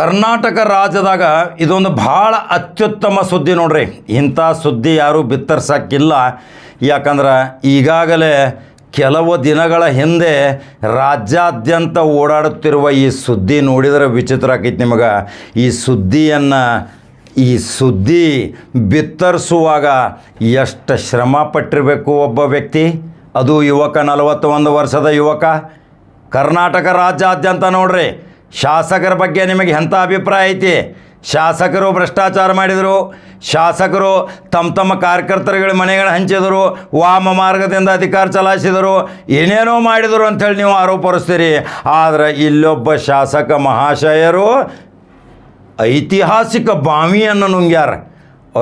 ಕರ್ನಾಟಕ ರಾಜ್ಯದಾಗ ಇದೊಂದು ಭಾಳ ಅತ್ಯುತ್ತಮ ಸುದ್ದಿ ನೋಡ್ರಿ. ಇಂಥ ಸುದ್ದಿ ಯಾರೂ ಬಿತ್ತರ್ಸಕ್ಕಿಲ್ಲ. ಯಾಕಂದ್ರೆ ಈಗಾಗಲೇ ಕೆಲವು ದಿನಗಳ ಹಿಂದೆ ರಾಜ್ಯಾದ್ಯಂತ ಓಡಾಡುತ್ತಿರುವ ಈ ಸುದ್ದಿ ನೋಡಿದರೆ ವಿಚಿತ್ರ ಆಕೈತಿ ನಿಮಗೆ. ಈ ಸುದ್ದಿಯನ್ನು, ಈ ಸುದ್ದಿ ಬಿತ್ತರಿಸುವಾಗ ಎಷ್ಟು ಶ್ರಮ ಪಟ್ಟಿರಬೇಕು ಒಬ್ಬ ವ್ಯಕ್ತಿ? ಅದು ಯುವಕ ನಲವತ್ತೊಂದು ವರ್ಷದ ಯುವಕ. ಕರ್ನಾಟಕ ರಾಜ್ಯಾದ್ಯಂತ ನೋಡ್ರಿ. ಶಾಸಕರ ಬಗ್ಗೆ ನಿಮಗೆ ಎಂಥ ಅಭಿಪ್ರಾಯ ಐತಿ? ಶಾಸಕರು ಭ್ರಷ್ಟಾಚಾರ ಮಾಡಿದರು. ಶಾಸಕರು ತಮ್ಮ ತಮ್ಮ ಕಾರ್ಯಕರ್ತರುಗಳ ಮನೆಗಳು ಹಂಚಿದರು. ವಾಮ ಮಾರ್ಗದಿಂದ ಅಧಿಕಾರ ಚಲಾಯಿಸಿದರು. ಏನೇನೋ ಮಾಡಿದರು ಅಂಥೇಳಿ ನೀವು ಆರೋಪಿಸ್ತೀರಿ ಆದರೆ ಇಲ್ಲೊಬ್ಬ ಶಾಸಕ ಮಹಾಶಯರು ಐತಿಹಾಸಿಕ ಬಾವಿಯನ್ನು ನುಂಗ್ಯಾರ.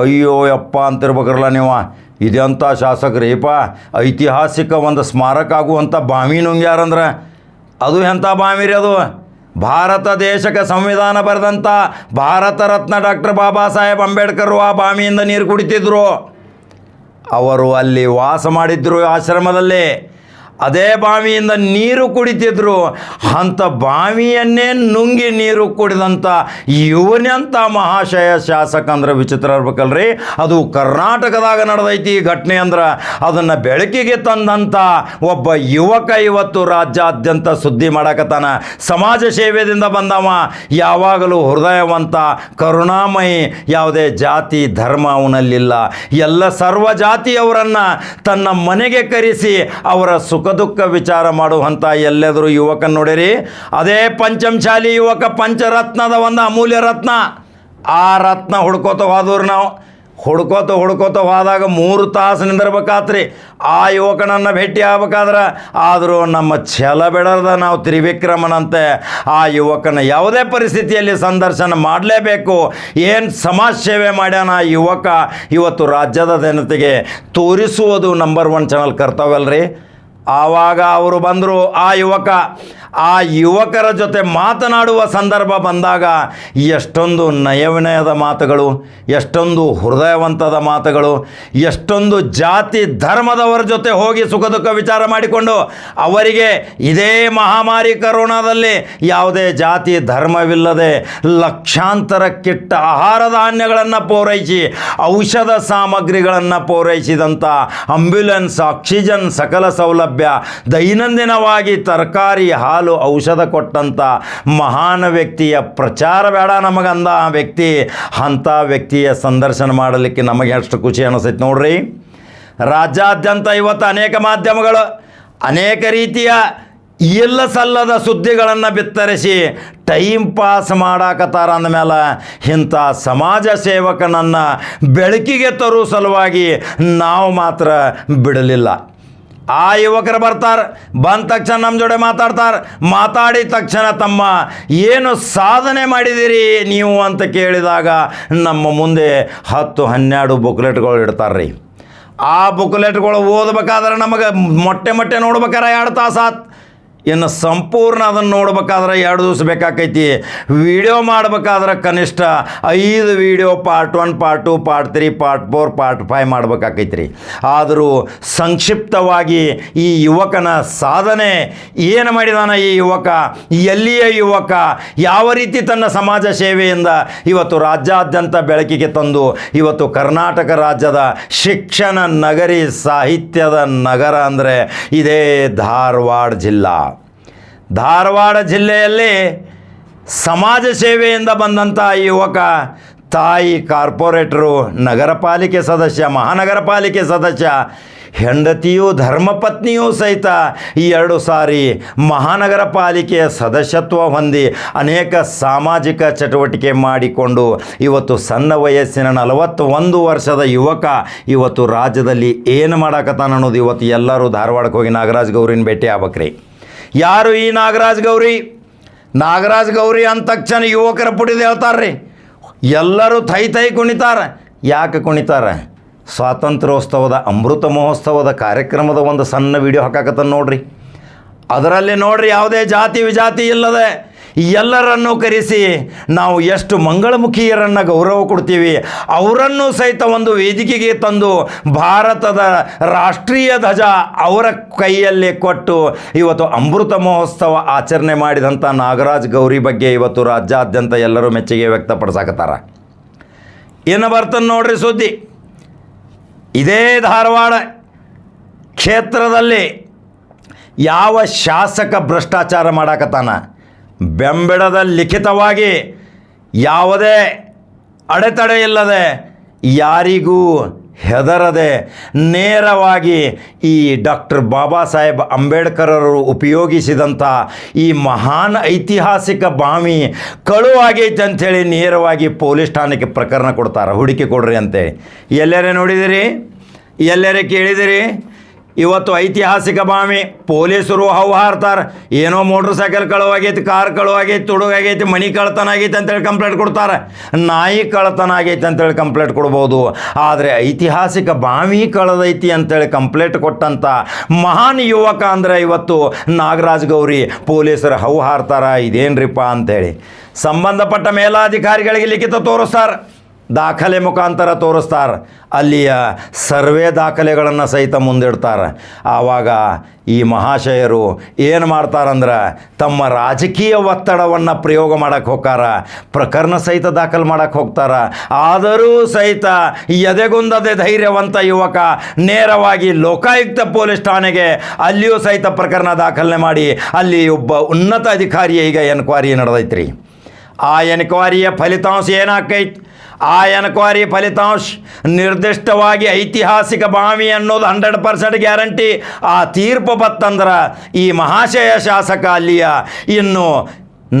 ಅಯ್ಯೋ ಯಪ್ಪ ಅಂತಿರ್ಬೇಕ್ರಲ್ಲ ನೀವು. ಇದೆಂಥ ಶಾಸಕರೇಪ ಐತಿಹಾಸಿಕ ಒಂದು ಸ್ಮಾರಕ ಆಗುವಂಥ ಬಾವಿ ನುಂಗ್ಯಾರಂದ್ರೆ ಅದು ಎಂಥ ಬಾವಿ ರೀ ಅದು? ಭಾರತ ದೇಶಕ್ಕೆ ಸಂವಿಧಾನ ಬರೆದಂಥ ಭಾರತ ರತ್ನ ಡಾಕ್ಟರ್ ಬಾಬಾ ಸಾಹೇಬ್ ಅಂಬೇಡ್ಕರ್ ಆ ಬಾವಿಯಿಂದ ನೀರು ಕುಡಿತಿದ್ರು. ಅವರು ಅಲ್ಲಿ ವಾಸ ಮಾಡಿದ್ರು ಆಶ್ರಮದಲ್ಲಿ. ಅದೇ ಬಾವಿಯಿಂದ ನೀರು ಕುಡಿತಿದ್ರು ಅಂಥ ಬಾವಿಯನ್ನೇ ನುಂಗಿ ನೀರು ಕುಡಿದಂಥ ಇವನೆಂಥ ಮಹಾಶಯ ಶಾಸಕ ಅಂದ್ರೆ ವಿಚಿತ್ರ ಇರ್ಬೇಕಲ್ರಿ? ಅದು ಕರ್ನಾಟಕದಾಗ ನಡೆದೈತಿ ಈ ಘಟನೆ ಅಂದ್ರೆ ಅದನ್ನು ಬೆಳಕಿಗೆ ತಂದಂಥ ಒಬ್ಬ ಯುವಕ ಇವತ್ತು ರಾಜ್ಯಾದ್ಯಂತ ಸುದ್ದಿ ಮಾಡಕತ್ತಾನ. ಸಮಾಜ ಸೇವೆಯಿಂದ ಬಂದವ. ಯಾವಾಗಲೂ ಹೃದಯವಂತ, ಕರುಣಾಮಯಿ, ಯಾವುದೇ ಜಾತಿ, ಧರ್ಮ ಅವನಲ್ಲಿಲ್ಲ. ಎಲ್ಲ ಸರ್ವ ಜಾತಿಯವರನ್ನು ತನ್ನ ಮನೆಗೆ ಕರೆಸಿ ಅವರ ಸುಖ ದುಃಖ ವಿಚಾರ ಮಾಡುವಂಥ ಎಲ್ಲೆದರೂ ಯುವಕನ ನೋಡಿರಿ. ಅದೇ ಪಂಚಮಶಾಲಿ ಯುವಕ ಪಂಚರತ್ನದ ಒಂದು ಅಮೂಲ್ಯ ರತ್ನ. ಆ ರತ್ನ ಹುಡ್ಕೋತ ಹೋದವ್ರು ನಾವು. ಹುಡ್ಕೋತ ಹುಡ್ಕೋತ ಹೋದಾಗ ಮೂರು ತಾಸು ನಿಂದಿರ್ಬೇಕಾತ್ರಿ. ಆ ಯುವಕನನ್ನು ಭೇಟಿ ಆಗ್ಬೇಕಾದ್ರೆ. ಆದರೂ ನಮ್ಮ ಛಲ ಬಿಡದ ನಾವು ತ್ರಿವಿಕ್ರಮನಂತೆ ಆ ಯುವಕನ ಯಾವುದೇ ಪರಿಸ್ಥಿತಿಯಲ್ಲಿ ಸಂದರ್ಶನ ಮಾಡಲೇಬೇಕು. ಏನು ಸಮಾಜ ಸೇವೆ ಮಾಡ್ಯಾನ ಆ ಯುವಕ ಇವತ್ತು ರಾಜ್ಯದ ಜನತೆಗೆ ತೋರಿಸುವುದು ನಂಬರ್ ಒನ್ ಚಾನಲ್ ಕರ್ತವ್ಯಲ್ರಿ ಆವಾಗ ಅವರು ಬಂದರು ಆ ಯುವಕ ಆ ಯುವಕರ ಜೊತೆ ಮಾತನಾಡುವ ಸಂದರ್ಭ ಬಂದಾಗ ಎಷ್ಟೊಂದು ನಯವಿನಯದ ಮಾತುಗಳು, ಎಷ್ಟೊಂದು ಹೃದಯವಂತದ ಮಾತುಗಳು, ಎಷ್ಟೊಂದು ಜಾತಿ ಧರ್ಮದವರ ಜೊತೆ ಹೋಗಿ ಸುಖ ದುಃಖ ವಿಚಾರ ಮಾಡಿಕೊಂಡು ಅವರಿಗೆ ಇದೇ ಮಹಾಮಾರಿ ಕರೋನಾದಲ್ಲಿ ಯಾವುದೇ ಜಾತಿ ಧರ್ಮವಿಲ್ಲದೆ ಲಕ್ಷಾಂತರ ಕೆಟ್ಟ ಆಹಾರ ಧಾನ್ಯಗಳನ್ನು ಪೂರೈಸಿ, ಔಷಧ ಸಾಮಗ್ರಿಗಳನ್ನು ಪೂರೈಸಿದಂಥ ಆಂಬ್ಯುಲೆನ್ಸ್ ಆಕ್ಸಿಜನ್, ಸಕಲ ಸೌಲಭ್ಯ ದೈನಂದಿನವಾಗಿ ತರಕಾರಿ, ಹಾಲು ಔಷಧ ಕೊಟ್ಟಂಥ ಮಹಾನ್ ವ್ಯಕ್ತಿಯ ಪ್ರಚಾರ ಬೇಡ ನಮಗಂದ ಆ ವ್ಯಕ್ತಿ. ಅಂಥ ವ್ಯಕ್ತಿಯ ಸಂದರ್ಶನ ಮಾಡಲಿಕ್ಕೆ ನಮಗೆ ಎಷ್ಟು ಖುಷಿ ಅನಿಸೈತೆ ನೋಡ್ರಿ. ರಾಜ್ಯಾದ್ಯಂತ ಇವತ್ತು ಅನೇಕ ಮಾಧ್ಯಮಗಳು ಅನೇಕ ರೀತಿಯ ಎಲ್ಲ ಸಲ್ಲದ ಸುದ್ದಿಗಳನ್ನು ಬಿತ್ತರಿಸಿ ಟೈಮ್ ಪಾಸ್ ಮಾಡಾಕತ್ತಾರ ಅಂದಮೇಲೆ ಇಂಥ ಸಮಾಜ ಸೇವಕನನ್ನು ಬೆಳಕಿಗೆ ತರುವ ಸಲುವಾಗಿ ನಾವು ಮಾತ್ರ ಬಿಡಲಿಲ್ಲ. ಆ ಯುವಕರು ಬರ್ತಾರೆ. ಬಂದ ತಕ್ಷಣ ನಮ್ಮ ಜೋಡೆ ಮಾತಾಡ್ತಾರೆ. ಮಾತಾಡಿದ ತಕ್ಷಣ ತಮ್ಮ, ಏನು ಸಾಧನೆ ಮಾಡಿದಿರಿ ನೀವು? ಅಂತ ಕೇಳಿದಾಗ ನಮ್ಮ ಮುಂದೆ ಹತ್ತು ಹನ್ನೆರಡು ಬುಕ್ಲೆಟ್ಗಳು ಇಡ್ತಾರೆ ರೀ ಆ ಬುಕ್ಲೆಟ್ಗಳು ಓದ್ಬೇಕಾದ್ರೆ ನಮಗೆ ಮೊಟ್ಟೆ ಮೊಟ್ಟೆ ನೋಡ್ಬೇಕಾರೆ ಎರಡು ತಾಸು ಇನ್ನು ಸಂಪೂರ್ಣ ಅದನ್ನು ನೋಡ್ಬೇಕಾದ್ರೆ ಎರಡು ದಿವಸ ಬೇಕಾಕೈತಿ. ವಿಡಿಯೋ ಮಾಡ್ಬೇಕಾದ್ರೆ ಕನಿಷ್ಠ ಐದು video part one, part two, part three, part four, part five ಮಾಡ್ಬೇಕಾಕೈತಿ ಆದರೂ ಸಂಕ್ಷಿಪ್ತವಾಗಿ ಈ ಯುವಕನ ಸಾಧನೆ ಏನು ಮಾಡಿದಾನ ಈ ಯುವಕ? ಎಲ್ಲಿಯ ಯುವಕ? ಯಾವ ರೀತಿ ತನ್ನ ಸಮಾಜ ಸೇವೆಯಿಂದ ಇವತ್ತು ರಾಜ್ಯಾದ್ಯಂತ ಬೆಳಕಿಗೆ ತಂದು ಇವತ್ತು ಕರ್ನಾಟಕ ರಾಜ್ಯದ ಶಿಕ್ಷಣ ನಗರಿ ಸಾಹಿತ್ಯದ ನಗರ ಅಂದರೆ ಇದೇ ಧಾರವಾಡ ಜಿಲ್ಲಾ. ಧಾರವಾಡ ಜಿಲ್ಲೆಯಲ್ಲಿ ಸಮಾಜ ಸೇವೆಯಿಂದ ಬಂದಂಥ ಯುವಕ, ತಾಯಿ, ಕಾರ್ಪೊರೇಟರು ನಗರ ಪಾಲಿಕೆ ಸದಸ್ಯ ಮಹಾನಗರ ಪಾಲಿಕೆ ಸದಸ್ಯ, ಹೆಂಡತಿಯೂ, ಧರ್ಮಪತ್ನಿಯೂ ಸಹಿತ ಈ ಎರಡು ಸಾರಿ ಮಹಾನಗರ ಪಾಲಿಕೆಯ ಸದಸ್ಯತ್ವ ಹೊಂದಿ ಅನೇಕ ಸಾಮಾಜಿಕ ಚಟುವಟಿಕೆ ಮಾಡಿಕೊಂಡು ಇವತ್ತು ಸಣ್ಣ ವಯಸ್ಸಿನ ನಲವತ್ತೊಂದು ವರ್ಷದ ಯುವಕ ಇವತ್ತು ರಾಜ್ಯದಲ್ಲಿ ಏನು ಮಾಡಕತ್ತಾನ ಅನ್ನೋದು ಇವತ್ತು ಎಲ್ಲರೂ ಧಾರವಾಡಕ್ಕೆ ಹೋಗಿ ನಾಗರಾಜ್ ಗೌರಿನ ಭೇಟಿ ಆಗ್ಬೇಕ್ರಿ. ಯಾರು ಈ ನಾಗರಾಜ್ ಗೌರಿ? ನಾಗರಾಜ್ ಗೌರಿ ಅಂದ ತಕ್ಷಣ ಯುವಕರ ಪುಟಿದ ಹೇಳ್ತಾರ್ರಿ, ಎಲ್ಲರೂ ಥೈ ಥೈ ಕುಣಿತಾರೆ. ಯಾಕೆ ಕುಣಿತಾರೆ? ಸ್ವಾತಂತ್ರ್ಯೋತ್ಸವದ ಅಮೃತ ಮಹೋತ್ಸವದ ಕಾರ್ಯಕ್ರಮದ ಒಂದು ಸಣ್ಣ ವಿಡಿಯೋ ಹಾಕಾಕತ್ತ ನೋಡ್ರಿ. ಅದರಲ್ಲಿ ನೋಡ್ರಿ ಯಾವುದೇ ಜಾತಿ ವಿಜಾತಿ ಇಲ್ಲದೆ ಎಲ್ಲರನ್ನೂ ಕರೆಸಿ ನಾವು ಎಷ್ಟು ಮಂಗಳಮುಖಿಯರನ್ನು ಗೌರವ ಕೊಡ್ತೀವಿ, ಅವರನ್ನು ಸಹಿತ ಒಂದು ವೇದಿಕೆಗೆ ತಂದು ಭಾರತದ ರಾಷ್ಟ್ರೀಯ ಧ್ವಜ ಅವರ ಕೈಯಲ್ಲಿ ಕೊಟ್ಟು ಇವತ್ತು ಅಮೃತ ಮಹೋತ್ಸವ ಆಚರಣೆ ಮಾಡಿದಂಥ ನಾಗರಾಜ್ ಗೌರಿ ಬಗ್ಗೆ ಇವತ್ತು ರಾಜ್ಯಾದ್ಯಂತ ಎಲ್ಲರೂ ಮೆಚ್ಚುಗೆ ವ್ಯಕ್ತಪಡಿಸಾಕತ್ತಾರ. ಏನು ಬರ್ತದೆ ನೋಡ್ರಿ ಸುದ್ದಿ? ಇದೇ ಧಾರವಾಡ ಕ್ಷೇತ್ರದಲ್ಲಿ ಯಾವ ಶಾಸಕ ಭ್ರಷ್ಟಾಚಾರ ಮಾಡಾಕತ್ತಾನ? ಬೆಂಬೆಡದ ಲಿಖಿತವಾಗಿ ಯಾವುದೇ ಅಡೆತಡೆ ಇಲ್ಲದೆ ಯಾರಿಗೂ ಹೆದರದೆ ನೇರವಾಗಿ ಈ ಡಾಕ್ಟರ್ ಬಾಬಾ ಸಾಹೇಬ್ ಅಂಬೇಡ್ಕರರು ಉಪಯೋಗಿಸಿದಂಥ ಈ ಮಹಾನ್ ಐತಿಹಾಸಿಕ ಬಾವಿ ಕಳುವಾಗೈತೆ ಅಂಥೇಳಿ ನೇರವಾಗಿ ಪೊಲೀಸ್ ಠಾಣೆಗೆ ಪ್ರಕರಣ ಕೊಡ್ತಾರೆ. ಹುಡುಕಿ ಕೊಡ್ರಿ ಅಂತೇಳಿ ಎಲ್ಲರೇ ನೋಡಿದಿರಿ? ಎಲ್ಲರೇ ಕೇಳಿದಿರಿ? ಇವತ್ತು ಐತಿಹಾಸಿಕ ಬಾವಿ ಪೊಲೀಸರು ಹವು ಹಾರ್ತಾರೆ. ಏನೋ ಮೋಟ್ರ್ ಸೈಕಲ್ ಕಳುವಾಗೈತಿ, ಕಾರ್ ಕಳುವಾಗೈತಿ, ತುಡುಗಾಗೈತಿ, ಮನಿ ಕಳ್ತನ ಆಗೈತಿ ಅಂತೇಳಿ ಕಂಪ್ಲೇಂಟ್ ಕೊಡ್ತಾರೆ. ನಾಯಿ ಕಳ್ತನ ಆಗೈತಿ ಅಂತೇಳಿ ಕಂಪ್ಲೇಂಟ್ ಕೊಡ್ಬೋದು. ಆದರೆ ಐತಿಹಾಸಿಕ ಬಾವಿ ಕಳೆದೈತಿ ಅಂತೇಳಿ ಕಂಪ್ಲೇಂಟ್ ಕೊಟ್ಟಂಥ ಮಹಾನ್ ಯುವಕ ಅಂದರೆ ಇವತ್ತು ನಾಗರಾಜ್ ಗೌರಿ. ಪೊಲೀಸರು ಹವು ಹಾರ್ತಾರ, ಇದೇನ್ರಿಪ್ಪ ಅಂತೇಳಿ ಸಂಬಂಧಪಟ್ಟ ಮೇಲಾಧಿಕಾರಿಗಳಿಗೆ ಲಿಖಿತ ತೋರಿಸ್ತಾರೆ. ದಾಖಲೆ ಮುಖಾಂತರ ತೋರಿಸ್ತಾರೆ. ಅಲ್ಲಿಯ ಸರ್ವೇ ದಾಖಲೆಗಳನ್ನು ಸಹಿತ ಮುಂದಿಡ್ತಾರೆ. ಆವಾಗ ಈ ಮಹಾಶಯರು ಏನು ಮಾಡ್ತಾರಂದ್ರೆ ತಮ್ಮ ರಾಜಕೀಯ ಒತ್ತಡವನ್ನು ಪ್ರಯೋಗ ಮಾಡಕ್ಕೆ ಹೋಗ್ತಾರ, ಪ್ರಕರಣ ಸಹಿತ ದಾಖಲು ಮಾಡಕ್ಕೆ ಹೋಗ್ತಾರ. ಆದರೂ ಸಹಿತ ಎದೆಗುಂದದೆ ಧೈರ್ಯವಂತ ಯುವಕ ನೇರವಾಗಿ ಲೋಕಾಯುಕ್ತ ಪೊಲೀಸ್ ಠಾಣೆಗೆ ಅಲ್ಲಿಯೂ ಸಹಿತ ಪ್ರಕರಣ ದಾಖಲನೆ ಮಾಡಿ, ಅಲ್ಲಿ ಒಬ್ಬ ಉನ್ನತ ಅಧಿಕಾರಿ ಈಗ ಎನ್ಕ್ವೈರಿ ನಡೆದೈತ್ರಿ. ಆ ಎನ್ಕ್ವೈರಿಯ ಫಲಿತಾಂಶ ಏನಾಕೈತಿ ಆ ಎನ್ಕ್ವೈರಿ ಫಲಿತಾಂಶ, ನಿರ್ದಿಷ್ಟವಾಗಿ ಐತಿಹಾಸಿಕ ಬಾವಿ ಅನ್ನೋದು ಹಂಡ್ರೆಡ್ ಪರ್ಸೆಂಟ್ ಗ್ಯಾರಂಟಿ ಆ ತೀರ್ಪು ಬತ್ತಂದ್ರೆ ಈ ಮಹಾಶಯ ಶಾಸಕ ಅಲ್ಲಿಯ ಇನ್ನು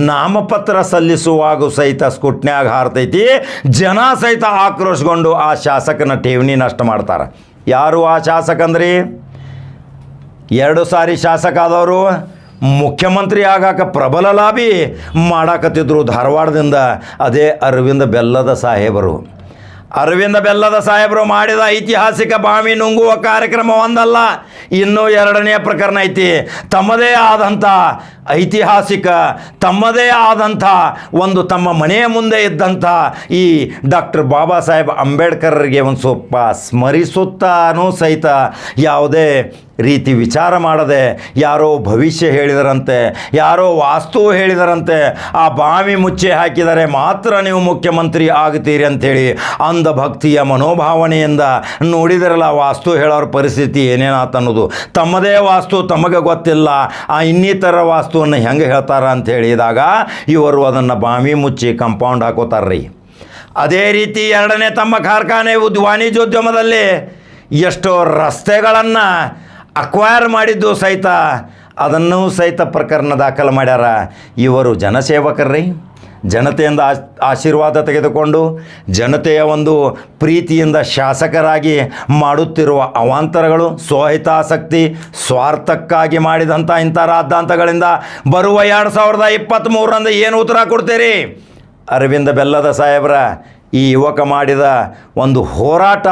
ನಾಮಪತ್ರ ಸಲ್ಲಿಸುವಾಗ ಸಹಿತ ಸ್ಕುಟ್ನ್ಯಾಗ ಹಾರ್ತೈತಿ. ಜನ ಸಹಿತ ಆಕ್ರೋಶಗೊಂಡು ಆ ಶಾಸಕನ ಠೇವಣಿ ನಷ್ಟ ಮಾಡ್ತಾರೆ. ಯಾರು ಆ ಶಾಸಕ ಅಂದ್ರಿ ಎರಡು ಸಾರಿ ಶಾಸಕ ಆದವರು. ಮುಖ್ಯಮಂತ್ರಿ ಆಗಾಕ ಪ್ರಬಲ ಲಾಭಿ ಮಾಡಾಕತ್ತಿದ್ರು ಧಾರವಾಡದಿಂದ ಅದೇ ಅರವಿಂದ ಬೆಲ್ಲದ ಸಾಹೇಬರು. ಅರವಿಂದ ಬೆಲ್ಲದ ಸಾಹೇಬರು ಮಾಡಿದ ಐತಿಹಾಸಿಕ ಬಾವಿ ನುಂಗುವ ಕಾರ್ಯಕ್ರಮ ಒಂದಲ್ಲ, ಇನ್ನೂ ಎರಡನೆಯ ಪ್ರಕರಣ ಐತಿ. ತಮ್ಮದೇ ಆದಂಥ ಐತಿಹಾಸಿಕ, ತಮ್ಮದೇ ಆದಂಥ ಒಂದು ತಮ್ಮ ಮನೆಯ ಮುಂದೆ ಇದ್ದಂಥ ಈ ಡಾಕ್ಟರ್ ಬಾಬಾ ಸಾಹೇಬ್ ಅಂಬೇಡ್ಕರ್ರಿಗೆ ಒಂದು ಸ್ವಲ್ಪ ಸ್ಮರಿಸುತ್ತಾನೂ ಸಹಿತ ಯಾವುದೇ ರೀತಿ ವಿಚಾರ ಮಾಡದೆ ಯಾರೋ ಭವಿಷ್ಯ ಹೇಳಿದರಂತೆ, ಯಾರೋ ವಾಸ್ತು ಹೇಳಿದರಂತೆ, ಆ ಬಾವಿ ಮುಚ್ಚಿ ಹಾಕಿದರೆ ಮಾತ್ರ ನೀವು ಮುಖ್ಯಮಂತ್ರಿ ಆಗ್ತೀರಿ ಅಂಥೇಳಿ ಅಂಧ ಭಕ್ತಿಯ ಮನೋಭಾವನೆಯಿಂದ ನೋಡಿದರಲ್ಲ ವಾಸ್ತು ಹೇಳೋರ ಪರಿಸ್ಥಿತಿ ಏನೇನಾತ ಅನ್ನೋದು. ತಮ್ಮದೇ ವಾಸ್ತು, ತಮಗೆ ಗೊತ್ತಿಲ್ಲ, ಆ ಇನ್ನಿತರ ವಾಸ್ತುವನ್ನು ಹೆಂಗೆ ಹೇಳ್ತಾರ ಅಂತ ಹೇಳಿದಾಗ ಇವರು ಅದನ್ನು ಬಾವಿ ಮುಚ್ಚಿ ಕಂಪೌಂಡ್ ಹಾಕೋತಾರ್ರಿ. ಅದೇ ರೀತಿ ಎರಡನೇ ತಮ್ಮ ಕಾರ್ಖಾನೆ ವಾಣಿಜ್ಯೋದ್ಯಮದಲ್ಲಿ ಎಷ್ಟೋ ರಸ್ತೆಗಳನ್ನು ಅಕ್ವೈರ್ ಮಾಡಿದ್ದು ಸಹಿತ, ಅದನ್ನು ಸಹಿತ ಪ್ರಕರಣ ದಾಖಲು ಮಾಡ್ಯಾರ. ಇವರು ಜನಸೇವಕರ್ರಿ. ಜನತೆಯಿಂದ ಆಶ್ ಆಶೀರ್ವಾದ ತೆಗೆದುಕೊಂಡು, ಜನತೆಯ ಒಂದು ಪ್ರೀತಿಯಿಂದ ಶಾಸಕರಾಗಿ ಮಾಡುತ್ತಿರುವ ಅವಾಂತರಗಳು ಸ್ವಹಿತಾಸಕ್ತಿ ಸ್ವಾರ್ಥಕ್ಕಾಗಿ ಮಾಡಿದಂಥ ಇಂಥ ರಾದ್ದಾಂತಗಳಿಂದ ಬರುವ ಎರಡು ಸಾವಿರದ ಏನು ಉತ್ತರ ಕೊಡ್ತೀರಿ? ಅರವಿಂದ ಬೆಲ್ಲದ ಸಾಹೇಬ್ರ ಈ ಯುವಕ ಮಾಡಿದ ಒಂದು ಹೋರಾಟ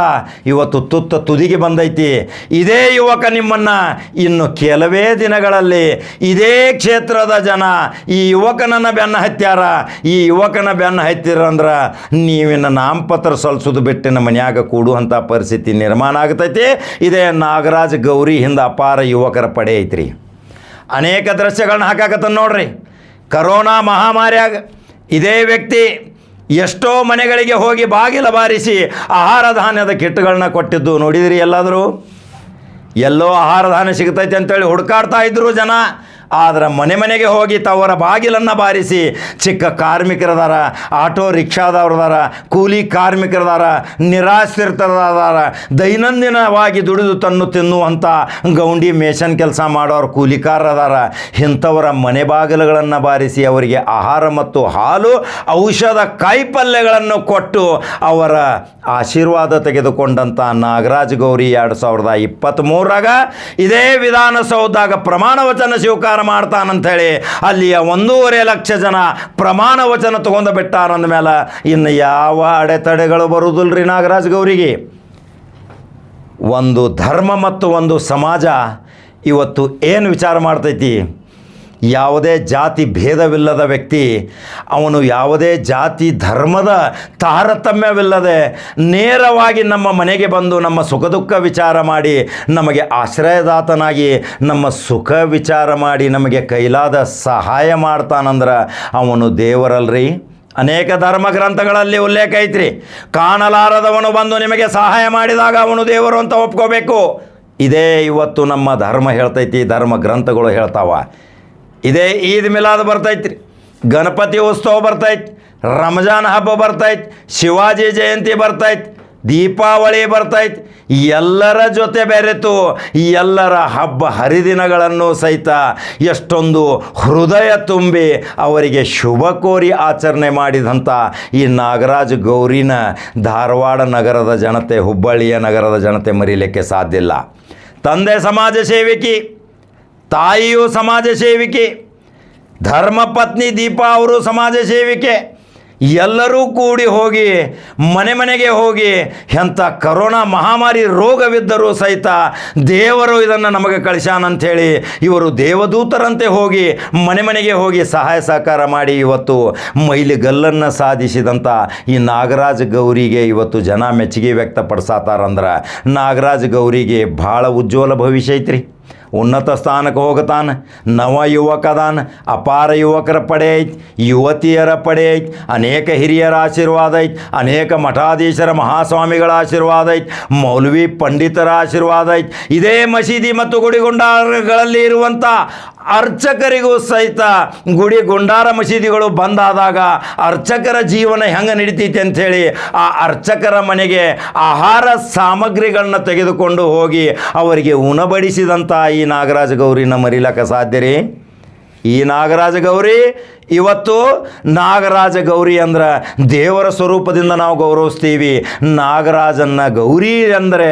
ಇವತ್ತು ತುತ್ತ ತುದಿಗೆ ಬಂದೈತಿ. ಇದೇ ಯುವಕ ನಿಮ್ಮನ್ನು ಇನ್ನು ಕೆಲವೇ ದಿನಗಳಲ್ಲಿ ಇದೇ ಕ್ಷೇತ್ರದ ಜನ, ಈ ಯುವಕನನ್ನು ಬೆನ್ನ ಹತ್ಯಾರ? ಈ ಯುವಕನ ಬೆನ್ನ ಹತ್ತಿರಂದ್ರೆ ನೀವಿನ ನಾಮಪತ್ರ ಸಲ್ಲಿಸೋದು ನಮ್ಮ ಮನ್ಯಾಗ ಕೂಡುವಂಥ ಪರಿಸ್ಥಿತಿ ನಿರ್ಮಾಣ ಆಗ್ತೈತಿ. ಇದೇ ನಾಗರಾಜ್ ಗೌರಿ ಹಿಂದೆ ಅಪಾರ ಯುವಕರ ಪಡೆ ಐತ್ರಿ. ಅನೇಕ ದೃಶ್ಯಗಳನ್ನ ಹಾಕಾಕತ್ತ ನೋಡ್ರಿ. ಕರೋನಾ ಮಹಾಮಾರಿಯಾಗ ಇದೇ ವ್ಯಕ್ತಿ ಎಷ್ಟೋ ಮನೆಗಳಿಗೆ ಹೋಗಿ ಬಾಗಿಲ ಬಾರಿಸಿ ಆಹಾರ ಧಾನ್ಯದ ಕಿಟ್ಗಳನ್ನ ಕೊಟ್ಟಿದ್ದು ನೋಡಿದಿರಿ ಎಲ್ಲಾದರೂ? ಎಲ್ಲೋ ಆಹಾರ ಧಾನ್ಯ ಸಿಗ್ತೈತೆ ಅಂತೇಳಿ ಹುಡುಕಾಡ್ತಾ ಇದ್ರು ಜನ. ಆದ್ರೆ ಮನೆ ಮನೆಗೆ ಹೋಗಿ ತವರ ಬಾಗಿಲನ್ನು ಬಾರಿಸಿ ಚಿಕ್ಕ ಕಾರ್ಮಿಕರದಾರ, ಆಟೋ ರಿಕ್ಷಾದವ್ರದಾರ, ಕೂಲಿ ಕಾರ್ಮಿಕರದಾರ ನಿರಾಶ್ರಿತರದಾರ ದೈನಂದಿನವಾಗಿ ದುಡಿದು ತನ್ನು ತಿನ್ನುವಂಥ ಗೌಂಡಿ ಮೇಷನ್ ಕೆಲಸ ಮಾಡೋರು ಕೂಲಿಕಾರದಾರ ಇಂಥವರ ಮನೆ ಬಾಗಿಲುಗಳನ್ನು ಬಾರಿಸಿ ಅವರಿಗೆ ಆಹಾರ ಮತ್ತು ಹಾಲು ಔಷಧ ಕಾಯಿಪಲ್ಯಗಳನ್ನು ಕೊಟ್ಟು ಅವರ ಆಶೀರ್ವಾದ ತೆಗೆದುಕೊಂಡಂಥ ನಾಗರಾಜ್ ಗೌರಿ ಎರಡು ಸಾವಿರದ ಇಪ್ಪತ್ತ್ಮೂರಾಗ ಇದೇ ವಿಧಾನಸೌಧದಾಗ ಪ್ರಮಾಣ ವಚನ ಸ್ವೀಕಾರ ಮಾಡ್ತಾನಂಥೇಳಿ ಅಲ್ಲಿಯ ಒಂದೂವರೆ ಲಕ್ಷ ಜನ ಪ್ರಮಾಣ ವಚನ ತಗೊಂಡು ಬಿಟ್ಟಾರಂದ ಮೇಲೆ ಇನ್ನು ಯಾವ ಅಡೆತಡೆಗಳು ರೀ ನಾಗರಾಜ್ ಗೌರಿಗೆ? ಒಂದು ಧರ್ಮ ಮತ್ತು ಒಂದು ಸಮಾಜ ಇವತ್ತು ಏನು ವಿಚಾರ ಮಾಡ್ತೈತಿ? ಯಾವುದೇ ಜಾತಿ ಭೇದವಿಲ್ಲದ ವ್ಯಕ್ತಿ, ಅವನು ಯಾವುದೇ ಜಾತಿ ಧರ್ಮದ ತಾರತಮ್ಯವಿಲ್ಲದೆ ನೇರವಾಗಿ ನಮ್ಮ ಮನೆಗೆ ಬಂದು ನಮ್ಮ ಸುಖ ದುಃಖ ವಿಚಾರ ಮಾಡಿ, ನಮಗೆ ಆಶ್ರಯದಾತನಾಗಿ ನಮ್ಮ ಸುಖ ವಿಚಾರ ಮಾಡಿ ನಮಗೆ ಕೈಲಾದ ಸಹಾಯ ಮಾಡ್ತಾನಂದ್ರೆ ಅವನು ದೇವರಲ್ರಿ? ಅನೇಕ ಧರ್ಮ ಗ್ರಂಥಗಳಲ್ಲಿ ಉಲ್ಲೇಖ ಐತ್ರಿ. ಕಾಣಲಾರದವನು ಬಂದು ನಿಮಗೆ ಸಹಾಯ ಮಾಡಿದಾಗ ಅವನು ದೇವರು ಅಂತ ಒಪ್ಕೋಬೇಕು. ಇದೇ ಇವತ್ತು ನಮ್ಮ ಧರ್ಮ ಹೇಳ್ತೈತಿ, ಧರ್ಮ ಗ್ರಂಥಗಳು ಹೇಳ್ತಾವ. ಇದೇ ಈದ್ ಮಿಲಾದ್ ಬರ್ತೈತ್ರಿ. ಗಣಪತಿ ಉತ್ಸವ ಬರ್ತೈತಿ ರಂಜಾನ್ ಹಬ್ಬ ಬರ್ತೈತಿ, ಶಿವಾಜಿ ಜಯಂತಿ ಬರ್ತೈತಿ, ದೀಪಾವಳಿ ಬರ್ತೈತಿ. ಎಲ್ಲರ ಜೊತೆ ಬೆರೆತು, ಎಲ್ಲರ ಹಬ್ಬ ಹರಿದಿನಗಳನ್ನು ಸಹಿತ ಎಷ್ಟೊಂದು ಹೃದಯ ತುಂಬಿ ಅವರಿಗೆ ಶುಭ ಕೋರಿ ಆಚರಣೆ ಮಾಡಿದಂಥ ಈ ನಾಗರಾಜ್ ಗೌರಿನ ಧಾರವಾಡ ನಗರದ ಜನತೆ, ಹುಬ್ಬಳ್ಳಿಯ ನಗರದ ಜನತೆ ಮರೀಲಿಕ್ಕೆ ಸಾಧ್ಯ ಇಲ್ಲ. ತಂದೆ ಸಮಾಜ ಸೇವಕಿ ತಾಯಿಯು ಸಮಾಜ ಸೇವಿಕೆ, ಧರ್ಮಪತ್ನಿ ದೀಪಾ ಅವರು ಸಮಾಜ ಸೇವಿಕೆ, ಎಲ್ಲರೂ ಕೂಡಿ ಹೋಗಿ, ಮನೆ ಮನೆಗೆ ಹೋಗಿ ಎಂಥ ಕರೋನಾ ಮಹಾಮಾರಿ ರೋಗವಿದ್ದರೂ ಸಹಿತ ದೇವರು ಇದನ್ನು ನಮಗೆ ಕಳಿಸ್ಯಾನಂಥೇಳಿ ಇವರು ದೇವದೂತರಂತೆ ಹೋಗಿ, ಮನೆ ಮನೆಗೆ ಹೋಗಿ ಸಹಾಯ ಸಹಕಾರ ಮಾಡಿ ಇವತ್ತು ಮೈಲಿಗಲ್ಲನ್ನು ಸಾಧಿಸಿದಂಥ ಈ ನಾಗರಾಜ್ ಗೌರಿಗೆ ಇವತ್ತು ಜನ ಮೆಚ್ಚುಗೆ ವ್ಯಕ್ತಪಡಿಸತ್ತಾರಂದ್ರೆ ನಾಗರಾಜ್ ಗೌರಿಗೆ ಭಾಳ ಉಜ್ವಲ ಭವಿಷ್ಯ ಐತ್ರಿ. ಉನ್ನತ ಸ್ಥಾನಕ್ಕೆ ಹೋಗತಾನೆ, ನವ ಯುವಕದಾನ ಅಪಾರ ಯುವಕರ ಪಡೆ ಐತಿ, ಯುವತಿಯರ ಪಡೆ ಐತಿ, ಅನೇಕ ಹಿರಿಯರ ಆಶೀರ್ವಾದ ಐತಿ, ಅನೇಕ ಮಠಾಧೀಶರ ಮಹಾಸ್ವಾಮಿಗಳ ಆಶೀರ್ವಾದ ಐತಿ, ಮೌಲ್ವಿ ಪಂಡಿತರ ಆಶೀರ್ವಾದ ಐತಿ. ಇದೇ ಮಸೀದಿ ಮತ್ತು ಗುಡಿಗುಂಡಗಳಲ್ಲಿ ಇರುವಂಥ ಅರ್ಚಕರಿಗೂ ಸಹಿತ ಗುಡಿ ಗುಂಡಾರ ಮಸೀದಿಗಳು ಬಂದಾದಾಗ ಅರ್ಚಕರ ಜೀವನ ಹೆಂಗೆ ನಡೀತೈತೆ ಅಂಥೇಳಿ ಆ ಅರ್ಚಕರ ಮನೆಗೆ ಆಹಾರ ಸಾಮಗ್ರಿಗಳನ್ನ ತೆಗೆದುಕೊಂಡು ಹೋಗಿ ಅವರಿಗೆ ಉಣಬಡಿಸಿದಂಥ ಈ ನಾಗರಾಜ ಗೌರಿನ ಮರಿಲಕ್ಕ ಸಾಧ್ಯ ರೀ? ಈ ನಾಗರಾಜ ಗೌರಿ ಇವತ್ತು ನಾಗರಾಜ ಗೌರಿ ಅಂದ್ರೆ ದೇವರ ಸ್ವರೂಪದಿಂದ ನಾವು ಗೌರವಿಸ್ತೀವಿ. ನಾಗರಾಜನ್ನ ಗೌರಿ ಅಂದರೆ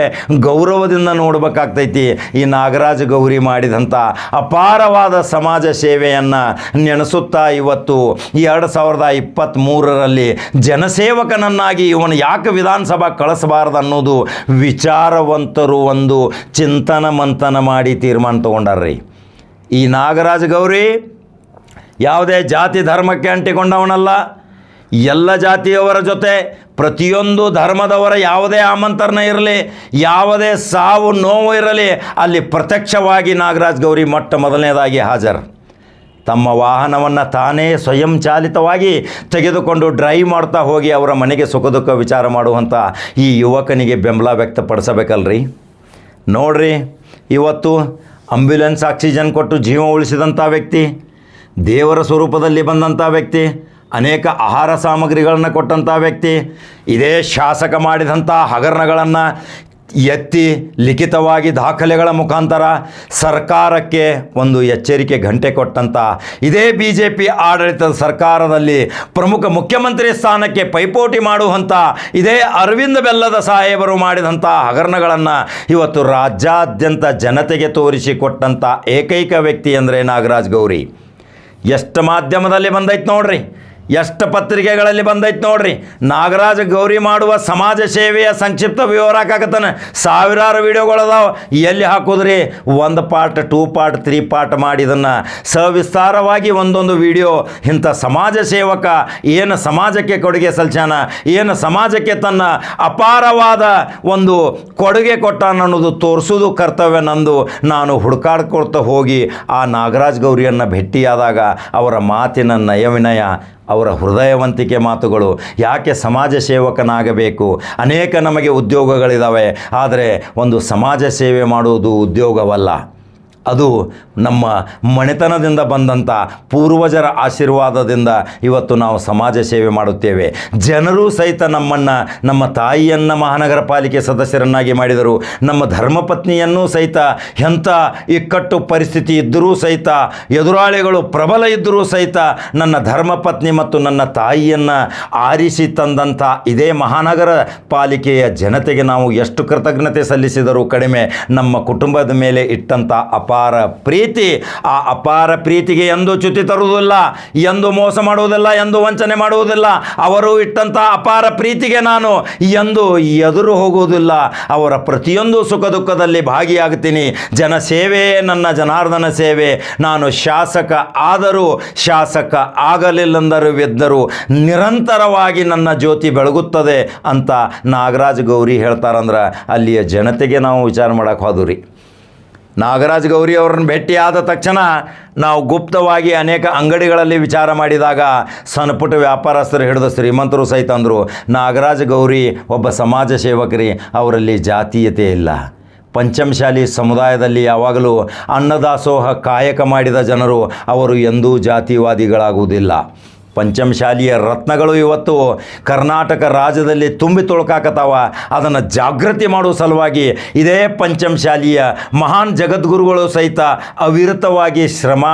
ಗೌರವದಿಂದ ನೋಡ್ಬೇಕಾಗ್ತೈತಿ. ಈ ನಾಗರಾಜ ಗೌರಿ ಮಾಡಿದಂಥ ಅಪಾರವಾದ ಸಮಾಜ ಸೇವೆಯನ್ನು ನೆನೆಸುತ್ತಾ ಇವತ್ತು ಎರಡು ಸಾವಿರದ ಇಪ್ಪತ್ತ್ಮೂರರಲ್ಲಿ ಜನಸೇವಕನನ್ನಾಗಿ ಇವನು ಯಾಕೆ ವಿಧಾನಸಭಾ ಕಳಿಸಬಾರ್ದು ಅನ್ನೋದು ವಿಚಾರವಂತರು ಒಂದು ಚಿಂತನ ಮಂಥನ ಮಾಡಿ ತೀರ್ಮಾನ ತೊಗೊಂಡಾರ್ರಿ. ಈ ನಾಗರಾಜ ಗೌರಿ ಯಾವುದೇ ಜಾತಿ ಧರ್ಮಕ್ಕೆ ಅಂಟಿಕೊಂಡವನಲ್ಲ. ಎಲ್ಲ ಜಾತಿಯವರ ಜೊತೆ ಪ್ರತಿಯೊಂದು ಧರ್ಮದವರ ಯಾವುದೇ ಆಮಂತ್ರಣ ಇರಲಿ, ಯಾವುದೇ ಸಾವು ನೋವು ಇರಲಿ, ಅಲ್ಲಿ ಪ್ರತ್ಯಕ್ಷವಾಗಿ ನಾಗರಾಜ್ ಗೌರಿ ಮೊಟ್ಟ ಮೊದಲನೇದಾಗಿ ಹಾಜರು. ತಮ್ಮ ವಾಹನವನ್ನು ತಾನೇ ಸ್ವಯಂ ಚಾಲಿತವಾಗಿ ತೆಗೆದುಕೊಂಡು ಡ್ರೈವ್ ಮಾಡ್ತಾ ಹೋಗಿ ಅವರ ಮನೆಗೆ ಸುಖ ದುಃಖ ವಿಚಾರ ಮಾಡುವಂಥ ಈ ಯುವಕನಿಗೆ ಬೆಂಬಲ ವ್ಯಕ್ತಪಡಿಸಬೇಕಲ್ರಿ? ನೋಡ್ರಿ, ಇವತ್ತು ಅಂಬ್ಯುಲೆನ್ಸ್ ಆಕ್ಸಿಜನ್ ಕೊಟ್ಟು ಜೀವ ಉಳಿಸಿದಂಥ ವ್ಯಕ್ತಿ, ದೇವರ ಸ್ವರೂಪದಲ್ಲಿ ಬಂದಂಥ ವ್ಯಕ್ತಿ, ಅನೇಕ ಆಹಾರ ಸಾಮಗ್ರಿಗಳನ್ನು ಕೊಟ್ಟಂಥ ವ್ಯಕ್ತಿ, ಇದೇ ಶಾಸಕ ಮಾಡಿದಂಥ ಹಗರಣಗಳನ್ನು ಎತ್ತಿ ಲಿಖಿತವಾಗಿ ದಾಖಲೆಗಳ ಮುಖಾಂತರ ಸರ್ಕಾರಕ್ಕೆ ಒಂದು ಎಚ್ಚರಿಕೆ ಗಂಟೆ ಕೊಟ್ಟಂಥ ಇದೇ ಬಿ ಜೆ ಪಿ ಆಡಳಿತದ ಸರ್ಕಾರದಲ್ಲಿ ಪ್ರಮುಖ ಮುಖ್ಯಮಂತ್ರಿ ಸ್ಥಾನಕ್ಕೆ ಪೈಪೋಟಿ ಮಾಡುವಂಥ ಇದೇ ಅರವಿಂದ ಬೆಲ್ಲದ ಸಾಹೇಬರು ಮಾಡಿದಂಥ ಹಗರಣಗಳನ್ನು ಇವತ್ತು ರಾಜ್ಯಾದ್ಯಂತ ಜನತೆಗೆ ತೋರಿಸಿಕೊಟ್ಟಂಥ ಏಕೈಕ ವ್ಯಕ್ತಿ ಅಂದರೆ ನಾಗರಾಜ್ ಗೌರಿ. ಎಷ್ಟು ಮಾಧ್ಯಮದಲ್ಲಿ ಬಂದೈತೆ ನೋಡ್ರಿ. ಎಷ್ಟು ಪತ್ರಿಕೆಗಳಲ್ಲಿ ಬಂದೈತೆ ನೋಡ್ರಿ. ನಾಗರಾಜ ಗೌರಿ ಮಾಡುವ ಸಮಾಜ ಸೇವೆಯ ಸಂಕ್ಷಿಪ್ತ ವಿವರ ಹಾಕಾಕತ್ತಾನೆ ಸಾವಿರಾರು ವಿಡಿಯೋಗಳದಾವ ಎಲ್ಲಿ ಹಾಕೋದ್ರಿ? ಒಂದು part, two part, three part ಮಾಡಿದನ್ನು. ಸವಿಸ್ತಾರವಾಗಿ ಒಂದೊಂದು ವಿಡಿಯೋ. ಇಂಥ ಸಮಾಜ ಸೇವಕ ಏನು ಸಮಾಜಕ್ಕೆ ಕೊಡುಗೆ ಸಲ್ಚಾನ, ಏನು ಸಮಾಜಕ್ಕೆ ತನ್ನ ಅಪಾರವಾದ ಒಂದು ಕೊಡುಗೆ ಕೊಟ್ಟಾನ ಅನ್ನೋದು ತೋರಿಸೋದು ಕರ್ತವ್ಯ ನಂದು. ನಾನು ಹುಡುಕಾಡ್ಕೊಳ್ತಾ ಹೋಗಿ ಆ ನಾಗರಾಜ್ ಗೌರಿಯನ್ನು ಭೇಟಿಯಾದಾಗ ಅವರ ಮಾತಿನ ನಯವಿನಯ ಅವರ ಹೃದಯವಂತಿಕೆ ಮಾತುಗಳು ಯಾಕೆ ಸಮಾಜ ಸೇವಕನಾಗಬೇಕು? ಅನೇಕ ನಮಗೆ ಉದ್ಯೋಗಗಳಿದ್ದಾವೆ ಆದರೆ ಒಂದು ಸಮಾಜ ಸೇವೆ ಮಾಡುವುದು ಉದ್ಯೋಗವಲ್ಲ. ಅದು ನಮ್ಮ ಮನೆತನದಿಂದ ಬಂದಂಥ ಪೂರ್ವಜರ ಆಶೀರ್ವಾದದಿಂದ ಇವತ್ತು ನಾವು ಸಮಾಜ ಸೇವೆ ಮಾಡುತ್ತೇವೆ. ಜನರು ಸಹಿತ ನಮ್ಮನ್ನು, ನಮ್ಮ ತಾಯಿಯನ್ನು ಮಹಾನಗರ ಪಾಲಿಕೆ ಸದಸ್ಯರನ್ನಾಗಿ ಮಾಡಿದರು. ನಮ್ಮ ಧರ್ಮಪತ್ನಿಯನ್ನೂ ಸಹಿತ ಎಂಥ ಇಕ್ಕಟ್ಟು ಪರಿಸ್ಥಿತಿ ಇದ್ದರೂ ಸಹಿತ, ಎದುರಾಳಿಗಳು ಪ್ರಬಲ ಇದ್ದರೂ ಸಹಿತ ನನ್ನ ಧರ್ಮಪತ್ನಿ ಮತ್ತು ನನ್ನ ತಾಯಿಯನ್ನು ಆರಿಸಿ ತಂದಂಥ ಇದೇ ಮಹಾನಗರ ಪಾಲಿಕೆಯ ಜನತೆಗೆ ನಾವು ಎಷ್ಟು ಕೃತಜ್ಞತೆ ಸಲ್ಲಿಸಿದರೂ ಕಡಿಮೆ ನಮ್ಮ ಕುಟುಂಬದ ಮೇಲೆ ಇಟ್ಟಂಥ ಅಪಾರ ಅಪಾರ ಪ್ರೀತಿ, ಆ ಅಪಾರ ಪ್ರೀತಿಗೆ ಎಂದು ಚ್ಯುತಿ ತರುವುದಿಲ್ಲ, ಎಂದು ಮೋಸ ಮಾಡುವುದಿಲ್ಲ, ಎಂದು ವಂಚನೆ ಮಾಡುವುದಿಲ್ಲ. ಅವರು ಇಟ್ಟಂಥ ಅಪಾರ ಪ್ರೀತಿಗೆ ನಾನು ಎಂದು ಎದುರು ಹೋಗುವುದಿಲ್ಲ. ಅವರ ಪ್ರತಿಯೊಂದು ಸುಖ ದುಃಖದಲ್ಲಿ ಭಾಗಿಯಾಗ್ತೀನಿ ಜನ ಸೇವೆಯೇ ನನ್ನ ಜನಾರ್ದನ ಸೇವೆ. ನಾನು ಶಾಸಕ ಆದರೂ, ಶಾಸಕ ಆಗಲಿಲ್ಲಂದರು ಬಿದ್ದರು ನಿರಂತರವಾಗಿ ನನ್ನ ಜ್ಯೋತಿ ಬೆಳಗುತ್ತದೆ ಅಂತ ನಾಗರಾಜ್ ಗೌರಿ ಹೇಳ್ತಾರಂದ್ರೆ, ಅಲ್ಲಿಯ ಜನತೆಗೆ ನಾವು ವಿಚಾರ ಮಾಡಕ್ಕೆ ಹೋದ್ರಿ. ನಾಗರಾಜ್ ಗೌರಿ ಅವ್ರನ್ನ ಭೇಟಿಯಾದ ತಕ್ಷಣ ನಾವು ಗುಪ್ತವಾಗಿ ಅನೇಕ ಅಂಗಡಿಗಳಲ್ಲಿ ವಿಚಾರ ಮಾಡಿದಾಗ ಸಣ್ಣ ಪುಟ್ಟ ವ್ಯಾಪಾರಸ್ಥರು ಹಿಡಿದ ಶ್ರೀಮಂತರು ಸಹಿತ ಅಂದರು, ನಾಗರಾಜ್ ಗೌರಿ ಒಬ್ಬ ಸಮಾಜ ಸೇವಕರಿ, ಅವರಲ್ಲಿ ಜಾತೀಯತೆ ಇಲ್ಲ. ಪಂಚಮಶಾಲಿ ಸಮುದಾಯದಲ್ಲಿ ಯಾವಾಗಲೂ ಅನ್ನದಾಸೋಹ ಕಾಯಕ ಮಾಡಿದ ಜನರು, ಅವರು ಎಂದೂ ಜಾತಿವಾದಿಗಳಾಗುವುದಿಲ್ಲ. ಪಂಚಮಶಾಲಿಯ ರತ್ನಗಳು ಇವತ್ತು ಕರ್ನಾಟಕ ರಾಜ್ಯದಲ್ಲಿ ತುಂಬಿ ತೊಳ್ಕಾಕತ್ತಾವ. ಅದನ್ನು ಜಾಗೃತಿ ಮಾಡುವ ಸಲುವಾಗಿ ಇದೇ ಪಂಚಮಶಾಲಿಯ ಮಹಾನ್ ಜಗದ್ಗುರುಗಳು ಸಹಿತ ಅವಿರತವಾಗಿ ಶ್ರಮ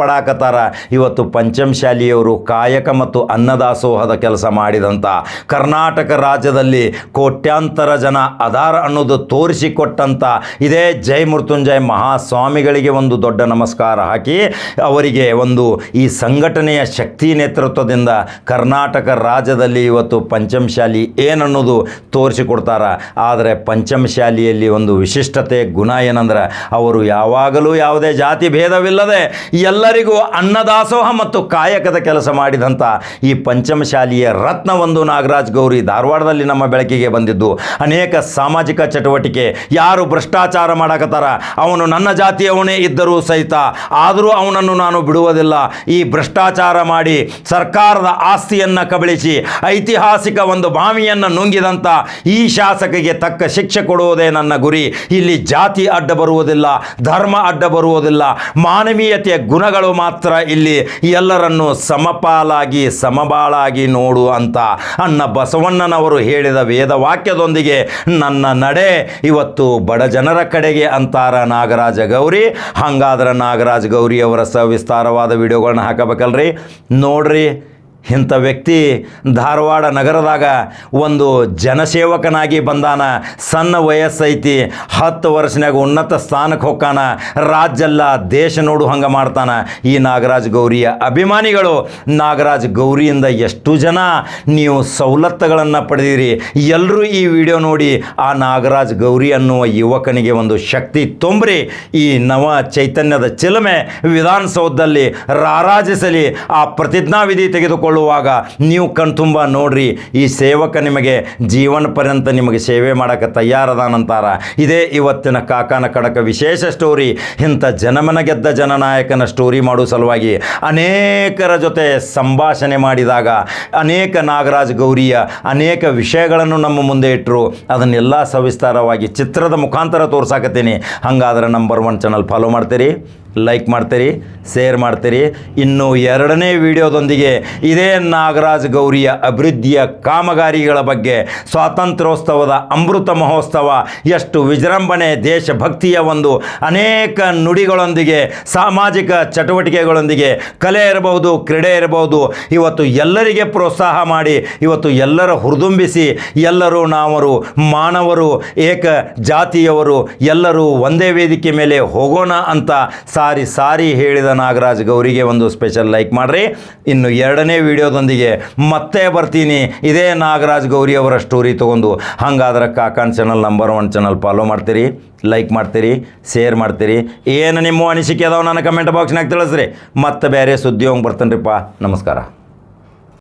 ಪಡಾಕತ್ತಾರ ಇವತ್ತು ಪಂಚಮಶಾಲಿಯವರು ಕಾಯಕ ಮತ್ತು ಅನ್ನದಾಸೋಹದ ಕೆಲಸ ಮಾಡಿದಂಥ ಕರ್ನಾಟಕ ರಾಜ್ಯದಲ್ಲಿ ಕೋಟ್ಯಾಂತರ ಜನ ಅದಾರ ಅನ್ನೋದು ತೋರಿಸಿಕೊಟ್ಟಂಥ ಇದೇ ಜೈ ಮೃತ್ಯುಂಜಯ ಮಹಾಸ್ವಾಮಿಗಳಿಗೆ ಒಂದು ದೊಡ್ಡ ನಮಸ್ಕಾರ ಹಾಕಿ ಅವರಿಗೆ ಒಂದು ಈ ಸಂಘಟನೆಯ ಶಕ್ತಿ ನೇತೃತ್ವದಿಂದ ಕರ್ನಾಟಕ ರಾಜ್ಯದಲ್ಲಿ ಇವತ್ತು ಪಂಚಮಶಾಲಿ ಏನನ್ನೋದು ತೋರಿಸಿಕೊಡ್ತಾರ. ಆದರೆ ಪಂಚಮಶಾಲಿಯಲ್ಲಿ ಒಂದು ವಿಶಿಷ್ಟತೆ ಗುಣ ಏನಂದ್ರೆ ಅವರು ಯಾವಾಗಲೂ ಯಾವುದೇ ಜಾತಿ ಭೇದವಿಲ್ಲದೆ ಎಲ್ಲರಿಗೂ ಅನ್ನದಾಸೋಹ ಮತ್ತು ಕಾಯಕದ ಕೆಲಸ ಮಾಡಿದಂಥ ಈ ಪಂಚಮಶಾಲಿಯ ರತ್ನವೊಂದು ನಾಗರಾಜ್ ಗೌರಿ ಧಾರವಾಡದಲ್ಲಿ ನಮ್ಮ ಬೆಳಕಿಗೆ ಬಂದಿದ್ದು. ಅನೇಕ ಸಾಮಾಜಿಕ ಚಟುವಟಿಕೆ. ಯಾರು ಭ್ರಷ್ಟಾಚಾರ ಮಾಡಾಕತ್ತಾರ? ಅವನು ನನ್ನ ಜಾತಿಯವನೇ ಇದ್ದರೂ ಸಹಿತ ಆದರೂ ಅವನನ್ನು ನಾನು ಬಿಡುವುದಿಲ್ಲ. ಈ ಭ್ರಷ್ಟಾಚಾರ ಮಾಡಿ ಸರ್ಕಾರದ ಆಸ್ತಿಯನ್ನು ಕಬಳಿಸಿ, ಐತಿಹಾಸಿಕ ಒಂದು ಬಾವಿಯನ್ನು ನುಂಗಿದಂಥ ಈ ಶಾಸಕಿಗೆ ತಕ್ಕ ಶಿಕ್ಷೆ ಕೊಡುವುದೇ ನನ್ನ ಗುರಿ. ಇಲ್ಲಿ ಜಾತಿ ಅಡ್ಡ ಬರುವುದಿಲ್ಲ, ಧರ್ಮ ಅಡ್ಡ ಬರುವುದಿಲ್ಲ. ಮಾನವೀಯತೆಯ ಗುಣಗಳು ಮಾತ್ರ ಇಲ್ಲಿ ಎಲ್ಲರನ್ನು ಸಮಪಾಲಾಗಿ, ಸಮಬಾಳಾಗಿ ನೋಡು ಅಂತ ಅಣ್ಣ ಬಸವಣ್ಣನವರು ಹೇಳಿದ ವೇದವಾಕ್ಯದೊಂದಿಗೆ, ನನ್ನ ನಡೆ ಇವತ್ತು ಬಡ ಜನರ ಕಡೆಗೆ ಅಂತಾರ ನಾಗರಾಜ ಗೌರಿ. ಹಂಗಾದ್ರೆ ನಾಗರಾಜ ಗೌರಿ ಅವರ ಸವಿಸ್ತಾರವಾದ ವಿಡಿಯೋಗಳನ್ನ ಹಾಕಬೇಕಲ್ರಿ? ನೋಡ್ರಿ. ಇಂಥ ವ್ಯಕ್ತಿ ಧಾರವಾಡ ನಗರದಾಗ ಒಂದು ಜನಸೇವಕನಾಗಿ ಬಂದಾನ. ಸಣ್ಣ ವಯಸ್ಸೈತಿ, ಹತ್ತು ವರ್ಷನಾಗ ಉನ್ನತ ಸ್ಥಾನಕ್ಕೆ ಹೋಗ್ಕಾನ ರಾಜ್ಯಲ್ಲ ದೇಶ ನೋಡು ಹಂಗೆ ಮಾಡ್ತಾನ. ಈ ನಾಗರಾಜ್ ಗೌರಿಯ ಅಭಿಮಾನಿಗಳು, ನಾಗರಾಜ್ ಗೌರಿಯಿಂದ ಎಷ್ಟು ಜನ ನೀವು ಸವಲತ್ತುಗಳನ್ನು ಪಡೆದಿರಿ. ಎಲ್ಲರೂ ಈ ವಿಡಿಯೋ ನೋಡಿ ಆ ನಾಗರಾಜ್ ಗೌರಿ ಅನ್ನುವ ಯುವಕನಿಗೆ ಒಂದು ಶಕ್ತಿ ತುಂಬ್ರಿ. ಈ ನವ ಚೈತನ್ಯದ ಚಿಲುಮೆ ವಿಧಾನಸೌಧದಲ್ಲಿ ರಾರಾಜಿಸಲಿ. ಆ ಪ್ರತಿಜ್ಞಾವಿಧಿ ತೆಗೆದುಕೊಳ್ಳುವಾಗ ನೀವು ಕಣ್ತುಂಬ ನೋಡ್ರಿ, ಈ ಸೇವಕ ನಿಮಗೆ ಜೀವನ ಪರ್ಯಂತ ನಿಮಗೆ ಸೇವೆ ಮಾಡೋಕ್ಕೆ ತಯಾರದಾನಂತಾರ. ಇದೇ ಇವತ್ತಿನ ಕಾಕಾನ ಕಡಕ ವಿಶೇಷ ಸ್ಟೋರಿ ಇಂಥ ಜನಮನ ಗೆದ್ದ ಜನನಾಯಕನ ಸ್ಟೋರಿ ಮಾಡುವ ಸಲುವಾಗಿ ಅನೇಕರ ಜೊತೆ ಸಂಭಾಷಣೆ ಮಾಡಿದಾಗ ಅನೇಕ ನಾಗರಾಜ್ ಗೌರಿಯ ಅನೇಕ ವಿಷಯಗಳನ್ನು ನಮ್ಮ ಮುಂದೆ ಇಟ್ಟರು ಅದನ್ನೆಲ್ಲ ಸವಿಸ್ತಾರವಾಗಿ ಚಿತ್ರದ ಮುಖಾಂತರ ತೋರ್ಸಾಕತ್ತೀನಿ. ಹಂಗಾದ್ರೆ ನಂಬರ್ ಒನ್ ಚಾನಲ್ ಫಾಲೋ ಮಾಡ್ತೀರಿ. ಲೈಕ್ ಮಾಡ್ತೀರಿ ಶೇರ್ ಮಾಡ್ತೀರಿ. ಇನ್ನು ಎರಡನೇ ವಿಡಿಯೋದೊಂದಿಗೆ ಇದೇ ನಾಗರಾಜ್ ಗೌರಿಯ ಅಭಿವೃದ್ಧಿಯ ಕಾಮಗಾರಿಗಳ ಬಗ್ಗೆ ಸ್ವಾತಂತ್ರ್ಯೋತ್ಸವದ ಅಮೃತ ಮಹೋತ್ಸವ, ಎಷ್ಟು ವಿಜೃಂಭಣೆ, ದೇಶಭಕ್ತಿಯ ಒಂದು ಅನೇಕ ನುಡಿಗಳೊಂದಿಗೆ, ಸಾಮಾಜಿಕ ಚಟುವಟಿಕೆಗಳೊಂದಿಗೆ ಕಲೆ ಇರಬಹುದು, ಕ್ರೀಡೆ ಇರಬಹುದು, ಇವತ್ತು ಎಲ್ಲರಿಗೆ ಪ್ರೋತ್ಸಾಹ ಮಾಡಿ, ಇವತ್ತು ಎಲ್ಲರ ಹುರಿದುಂಬಿಸಿ, ಎಲ್ಲರೂ ನಾವರು ಮಾನವರು ಏಕ ಜಾತಿಯವರು ಎಲ್ಲರೂ ಒಂದೇ ವೇದಿಕೆ ಮೇಲೆ ಹೋಗೋಣ ಅಂತ ಸಾರಿ ಸಾರಿ ಹೇಳಿದ ನಾಗರಾಜ್ ಗೌರಿಗೆ ಒಂದು ಸ್ಪೆಷಲ್ ಲೈಕ್ ಮಾಡಿರಿ. ಇನ್ನು ಎರಡನೇ ವಿಡಿಯೋದೊಂದಿಗೆ ಮತ್ತೆ ಬರ್ತೀನಿ. ಇದೇ ನಾಗರಾಜ್ ಗೌರಿ ಅವರ ಸ್ಟೋರಿ ತೊಗೊಂಡು. ಹಾಗಾದ್ರೆ ಕಾಕಾನ್ channel number one channel follow ಮಾಡ್ತೀರಿ ಲೈಕ್ ಮಾಡ್ತೀರಿ ಶೇರ್ ಮಾಡ್ತೀರಿ. ಏನು ನಿಮ್ಮ ಅನಿಸಿಕೆ ಅದಾವ ನನ್ನ ಕಮೆಂಟ್ ಬಾಕ್ಸ್ನಾಗ ತಿಳಿಸ್ರಿ. ಮತ್ತೆ ಬೇರೆ ಸುದ್ದಿ ಹೋಗಿ ರೀಪ್ಪ ನಮಸ್ಕಾರ.